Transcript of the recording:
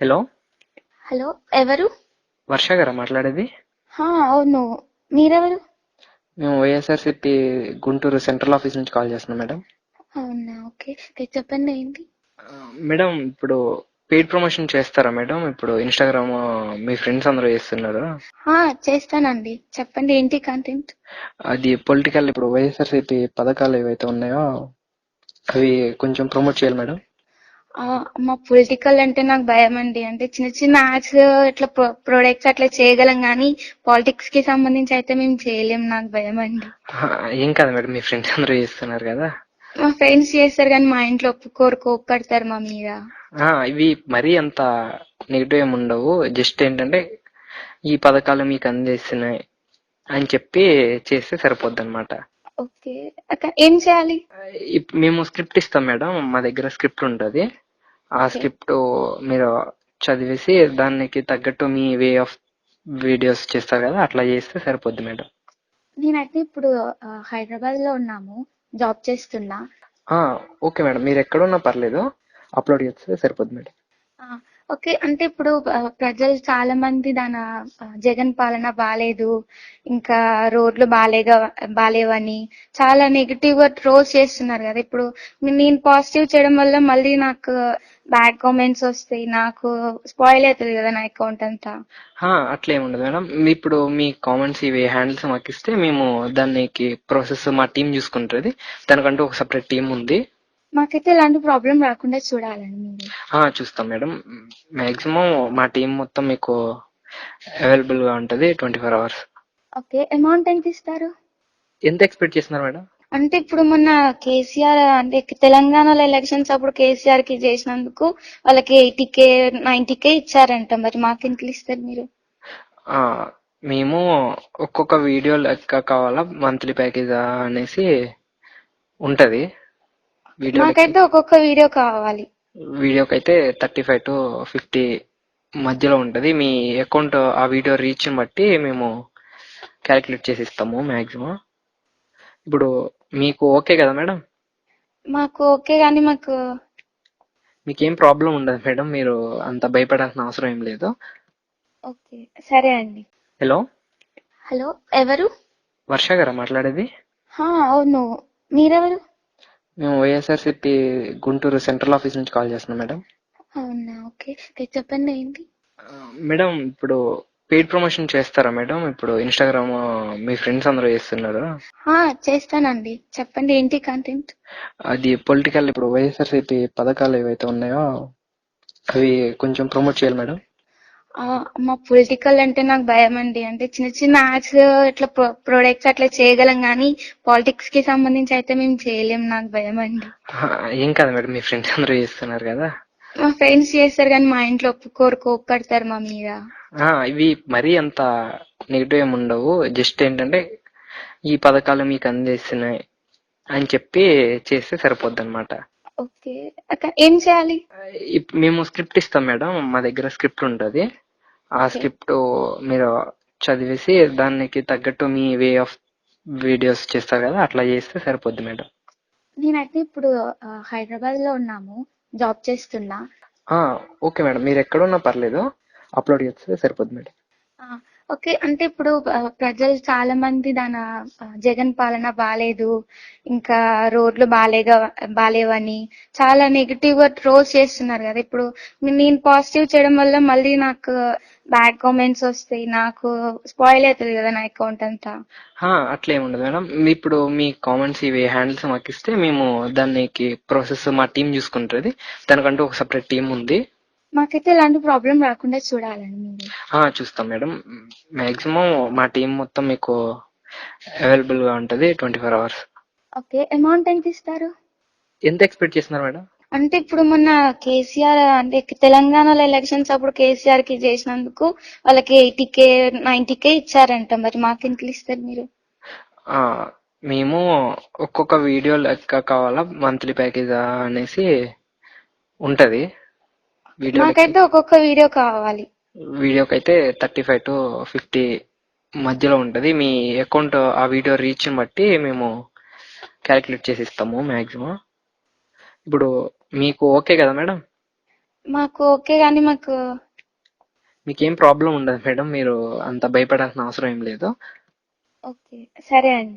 Hello? Hello ఎవరు? వర్ష గారా మాట్లాడేది? అవును. మీరెవరు? మేము వైఎస్ఆర్సిపి గుంటూరు సెంట్రల్ ఆఫీస్ నుంచి కాల్ చేస్తున్నాం మేడం. అవునా ఓకే. చెప్పండి ఏంటి? మేడం ఇప్పుడు పెయిడ్ ప్రమోషన్ చేస్తారా మేడం? ఇప్పుడు ఇన్స్టాగ్రామ్ మీ ఫ్రెండ్స్ అందరూ చేస్తున్నారు? చేస్తానండి. చెప్పండి ఏంటి కంటెంట్ అది పొలిటికల్ ఇప్పుడు వైఎస్ఆర్సిపి పథకాలు ఏవైతే ఉన్నాయో అవి కొంచెం ప్రమోట్ చేయాలి మేడం. మా పొలిటికల్ అంటే నాకు భయం అండి. అంటే చిన్న చిన్న యాడ్స్ ఇట్లా ప్రొడక్ట్స్ అట్లా చేయగలం కానీ పాలిటిక్స్కి సంబంధించి అయితే మేము చేయలేం నాకు భయం అండి. ఏం కాదు మేడం మీ ఫ్రెండ్స్ అందరూ చేస్తున్నారు కదా. మా ఫ్రెండ్స్ చేస్తారు కానీ మా ఇంట్లో ఒప్పుకోరు కోప్పడతారు మా మీద. ఇవి మరీ అంత నెగిటివ్ ఏమి ఉండవు. జస్ట్ ఏంటంటే ఈ పథకాలు మీకు అందేస్తున్నాయి అని చెప్పి చేస్తే సరిపోద్ది అనమాట ఓకే ఏం చేయాలి? మేము స్క్రిప్ట్ ఇస్తాం మేడం. మా దగ్గర స్క్రిప్ట్ ఉంటుంది. ఆ. స్క్రిప్ట్ మీరు చదివేసి దానికి తగ్గట్టు మీ వే ఆఫ్ వీడియోస్ చేస్తారు కదా అట్లా చేస్తే సరిపోద్ది మేడం. నేనైతే ఇప్పుడు హైదరాబాద్లో ఉన్నాము జాబ్ చేస్తున్నా. Okay madam. మీరు ఎక్కడున్నా పర్లేదు అప్లోడ్ చేస్తే సరిపోద్ది మేడం. ఓకే అంటే ఇప్పుడు ప్రజలు చాలా మంది దాని జగన్ పాలన బాగాలేదు ఇంకా రోడ్లు బాలేగా బాగాలేవని చాలా నెగిటివ్గా ట్రోల్స్ చేస్తున్నారు కదా. ఇప్పుడు నేను పాజిటివ్ చేయడం వల్ల మళ్ళీ నాకు బ్యాడ్ కామెంట్స్ వస్తాయి నాకు స్పాయిల్ అవుతుంది కదా నా అకౌంట్ అంతా. ఆ, అట్లా ఉండదు మేడం. మీ ఇప్పుడు మీ కామెంట్స్ ఇవి హ్యాండిల్స్ మాకు ఇస్తే మేము దానికి ప్రాసెస్ మా టీం చూసుకుంటుంది. దానికంటూ ఒక సపరేట్ టీం ఉంది. మాకైతే ఇలాంటి ప్రాబ్లం రాకుండా చూడాలండి మీరు. ఆ, చూస్తాం మేడం. మాక్సిమం మా టీం మొత్తం మీకు అవైలబుల్గా ఉంటది twenty four hours okay amount ఎంత ఇస్తారు? ఎంత ఎక్స్పెక్ట్ చేస్తున్నారు మేడం? అంటే ఇప్పుడు మొన్న కేసీఆర్ అంటే తెలంగాణలో ఎలక్షన్స్ అప్పుడు కేసీఆర్కి చేసినందుకు వాళ్ళకి ఎయిటీ కే నైన్టీ కే ఇచ్చారంట. మరి మాకెంత ఇస్తారు మీరు? ఆ, మేము ఒక్కొక్క వీడియో లెక్క కావాలా మంత్లీ ప్యాకేజ్ అనేసి ఉంటది. వీడియో నాకైతే ఒక్కొక్క వీడియో కావాలి. వీడియోకి అయితే థర్టీ ఫైవ్ టు ఫిఫ్టీ మధ్యలో ఉంటది. మీ అకౌంట్ ఆ వీడియో రీచ్ బట్టి మేము క్యాలిక్యులేట్ చేసి ఇస్తాము మాక్సిమం. ఇప్పుడు మీకు ఓకే కదా మేడం? మాకు ఓకే కానీ మాకు మీకు ఏం ప్రాబ్లం ఉండదు మేడం. మీరు అంత భయపడాల్సిన అవసరం ఏం లేదు. ఓకే సరే అండి. హలో? హలో ఎవరు? వర్ష గారా మాట్లాడేది? అవును. మీరెవరు? మేము వైఎస్ఆర్సిపి గుంటూరు సెంట్రల్ ఆఫీస్ నుంచి కాల్ చేస్తున్నాం మేడం. అవునా? ఓకే. చెప్పండి ఏంటి? మేడం ఇప్పుడు పెయిడ్ ప్రమోషన్ చేస్తారా మేడం? ఇప్పుడు ఇన్స్టాగ్రామ్ మీ ఫ్రెండ్స్ అందరూ చేస్తున్నారు? చేస్తానండి. చెప్పండి ఏంటి కంటెంట్ అది పొలిటికల్ ఇప్పుడు వైఎస్ఆర్సిపి పథకాలు ఏవైతే ఉన్నాయో అవి కొంచెం ప్రమోట్ చేయాలి మేడం. మా పొలిటికల్ అంటే నాకు భయం అండి. అంటే చిన్న చిన్న యాడ్స్ ఇట్లా ప్రొడక్ట్స్ అట్లా చేయగలం కానీ పాలిటిక్స్కి సంబంధించి అయితే మేము చేయలేం నాకు భయం అండి. ఏం కాదు మేడం మీ ఫ్రెండ్స్ అందరూ చేస్తున్నారు కదా. మా ఫ్రెండ్స్ చేస్తారు కానీ మా ఇంట్లో ఒప్పుకోరు కోప్పడతారు మా మీద. ఇవి మరీ అంత నెగిటివ్ ఏమి ఉండవు. జస్ట్ ఏంటంటే ఈ పథకాలు మీకు అందేస్తున్నాయి అని చెప్పి చేస్తే సరిపోద్ది అనమాట ఓకే. అక్క ఏం చేయాలి? మేము స్క్రిప్ట్ ఇస్తాం మేడం. మా దగ్గర స్క్రిప్ట్ ఉంటుంది. ఆ Okay. స్క్రిప్ట్ మీరు చదివేసి దానికి తగ్గట్టు మీ వే ఆఫ్ వీడియోస్ చేస్తారు కదా అట్లా చేస్తే సరిపోద్ది మేడం. నేనైతే ఇప్పుడు హైదరాబాద్లో ఉన్నాము. జాబ్ చేస్తున్నా. ఆ, ఓకే మేడం. మీరు ఎక్కడున్నా పర్లేదు. అప్లోడ్ చేస్తే సరిపోద్ది మేడం. ఓకే అంటే ఇప్పుడు ప్రజలు చాలా మంది దాని జగన్ పాలన బాగాలేదు ఇంకా రోడ్లు బాలేగా బాగాలేవని చాలా నెగిటివ్గా ట్రోల్స్ చేస్తున్నారు కదా. ఇప్పుడు నేను పాజిటివ్ చేయడం వల్ల మళ్ళీ నాకు బ్యాడ్ కామెంట్స్ వస్తాయి నాకు స్పాయిల్ అవుతుంది కదా నా అకౌంట్ అంతా. ఆ, అట్లా ఉండదు మేడం. మీ ఇప్పుడు మీ కామెంట్స్ ఇవి హ్యాండిల్స్ మాకు ఇస్తే మేము దానికి ప్రాసెస్ మా టీం చూసుకుంటుంది. దానికంటూ ఒక సపరేట్ టీం ఉంది. మాకైతే ఇలాంటి ప్రాబ్లం రాకుండా చూడాలండి మీరు. ఆ, చూస్తాం మేడం. మాక్సిమం మా టీం మొత్తం మీకు అవైలబుల్గా ఉంటది twenty four hours okay amount ఎంత ఇస్తారు? ఎంత ఎక్స్పెక్ట్ చేస్తున్నారు మేడం? అంటే ఇప్పుడు మొన్న కేసీఆర్ అంటే తెలంగాణలో ఎలక్షన్స్ అప్పుడు కేసీఆర్కి చేసినందుకు వాళ్ళకి ఎయిటీ కే నైన్టీ కే ఇచ్చారంట. మరి మాకెంత ఇస్తారు మీరు? ఆ, మేము ఒక్కొక్క వీడియో లెక్క కావాలా మంత్లీ ప్యాకేజ్ అనేసి ఉంటది. వీడియో నాకైతే ఒక్కొక్క వీడియో కావాలి. వీడియోకి అయితే థర్టీ ఫైవ్ టు ఫిఫ్టీ మధ్యలో ఉంటది. మీ అకౌంట్ ఆ వీడియో రీచ్ బట్టి మేము క్యాలిక్యులేట్ చేసి ఇస్తాము మాక్సిమం. ఇప్పుడు మీకు ఓకే కదా మేడం? మాకు ఓకే కానీ మాకు మీకేం ప్రాబ్లం ఉండదు మేడం. మీరు అంత భయపడాల్సిన అవసరం ఏం లేదు. ఓకే. సరే అండి.